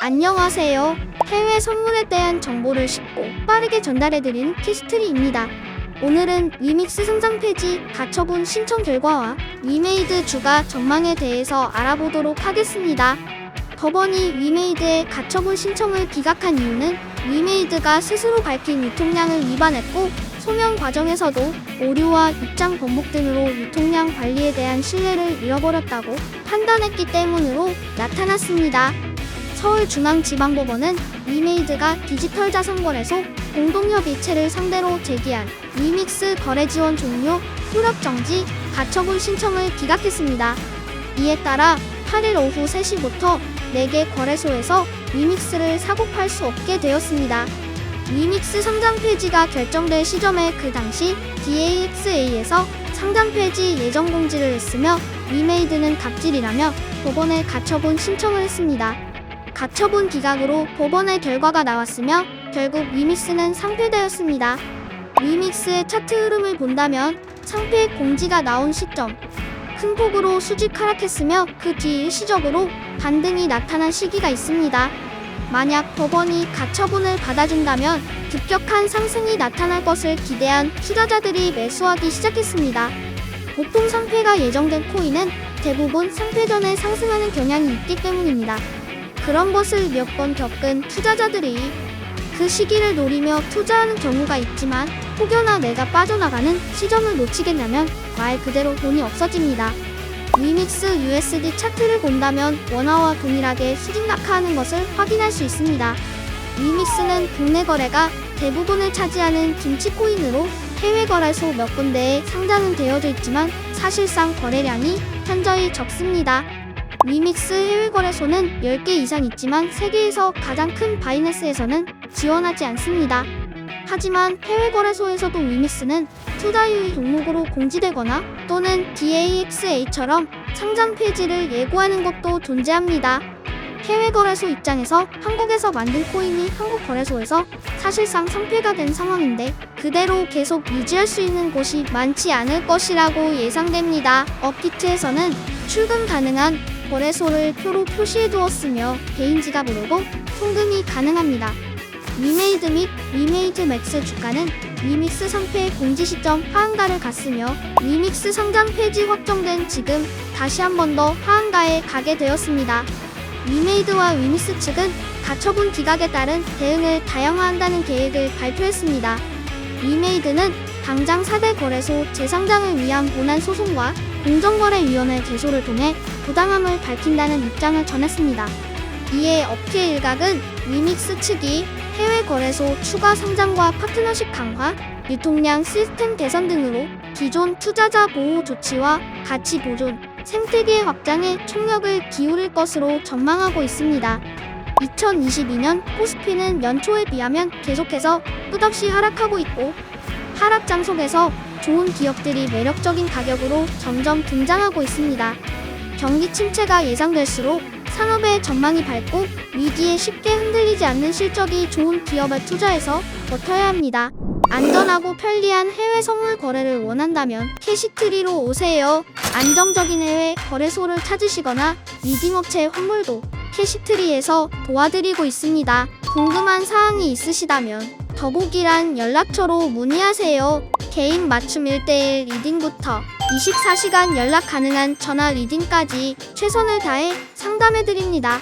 안녕하세요. 해외 선물에 대한 정보를 쉽고 빠르게 전달해드리는 키스트리입니다. 오늘은 리믹스 성장 페이지 가처분 신청 결과와 위메이드 주가 전망에 대해서 알아보도록 하겠습니다. 법원이 위메이드의 가처분 신청을 기각한 이유는 위메이드가 스스로 밝힌 유통량을 위반했고 소명 과정에서도 오류와 입장 번복 등으로 유통량 관리에 대한 신뢰를 잃어버렸다고 판단했기 때문으로 나타났습니다. 서울중앙지방법원은 위메이드가 디지털 자산거래소 공동협의체를 상대로 제기한 위믹스 거래 지원 종료, 효력 정지, 가처분 신청을 기각했습니다. 이에 따라 8일 오후 3시부터 4개 거래소에서 위믹스를 사고 팔 수 없게 되었습니다. 위믹스 상장 폐지가 결정될 시점에 그 당시 DAXA에서 상장 폐지 예정 공지를 했으며 위메이드는 갑질이라며 법원에 가처분 신청을 했습니다. 가처분 기각으로 법원의 결과가 나왔으며 결국 위믹스는 상폐되었습니다. 위믹스의 차트 흐름을 본다면 상폐 공지가 나온 시점 큰 폭으로 수직 하락했으며 그 뒤 일시적으로 반등이 나타난 시기가 있습니다. 만약 법원이 가처분을 받아준다면 급격한 상승이 나타날 것을 기대한 투자자들이 매수하기 시작했습니다. 보통 상패가 예정된 코인은 대부분 상패 전에 상승하는 경향이 있기 때문입니다. 그런 것을 몇 번 겪은 투자자들이 그 시기를 노리며 투자하는 경우가 있지만 혹여나 내가 빠져나가는 시점을 놓치겠냐면 말 그대로 돈이 없어집니다. 위믹스 USD 차트를 본다면 원화와 동일하게 수직 낙하하는 것을 확인할 수 있습니다. 위믹스는 국내 거래가 대부분을 차지하는 김치 코인으로 해외 거래소 몇 군데에 상장은 되어져 있지만 사실상 거래량이 현저히 적습니다. 위믹스 해외 거래소는 10개 이상 있지만 세계에서 가장 큰 바이낸스에서는 지원하지 않습니다. 하지만 해외 거래소에서도 위믹스는 투자 유의 종목으로 공지되거나 또는 DAXA처럼 상장 폐지를 예고하는 것도 존재합니다. 해외 거래소 입장에서 한국에서 만든 코인이 한국 거래소에서 사실상 상폐가 된 상황인데 그대로 계속 유지할 수 있는 곳이 많지 않을 것이라고 예상됩니다. 업비트에서는 출금 가능한 거래소를 표로 표시해 두었으며 개인 지갑으로도 송금이 가능합니다. 위메이드 및 위메이드 맥스 주가는 위믹스 상패 공지 시점 하한가를 갔으며 위믹스 상장 폐지 확정된 지금 다시 한 번 더 하한가에 가게 되었습니다. 위메이드와 위믹스 측은 가처분 기각에 따른 대응을 다양화한다는 계획을 발표했습니다. 위메이드는 당장 4대 거래소 재상장을 위한 본안 소송과 공정거래위원회 개소를 통해 부당함을 밝힌다는 입장을 전했습니다. 이에 업계 일각은 위믹스 측이 해외 거래소 추가 상장과 파트너십 강화, 유통량 시스템 개선 등으로 기존 투자자 보호 조치와 가치 보존, 생태계 확장에 총력을 기울일 것으로 전망하고 있습니다. 2022년 코스피는 연초에 비하면 계속해서 끝없이 하락하고 있고 하락장 속에서 좋은 기업들이 매력적인 가격으로 점점 등장하고 있습니다. 경기 침체가 예상될수록 산업의 전망이 밝고 위기에 쉽게 흔들리지 않는 실적이 좋은 기업에 투자해서 버텨야 합니다. 안전하고 편리한 해외 선물 거래를 원한다면 캐시트리로 오세요. 안정적인 해외 거래소를 찾으시거나 리딩업체 환물도 캐시트리에서 도와드리고 있습니다. 궁금한 사항이 있으시다면 더보기란 연락처로 문의하세요. 개인 맞춤 1대1 리딩부터 24시간 연락 가능한 전화 리딩까지 최선을 다해 상담해드립니다.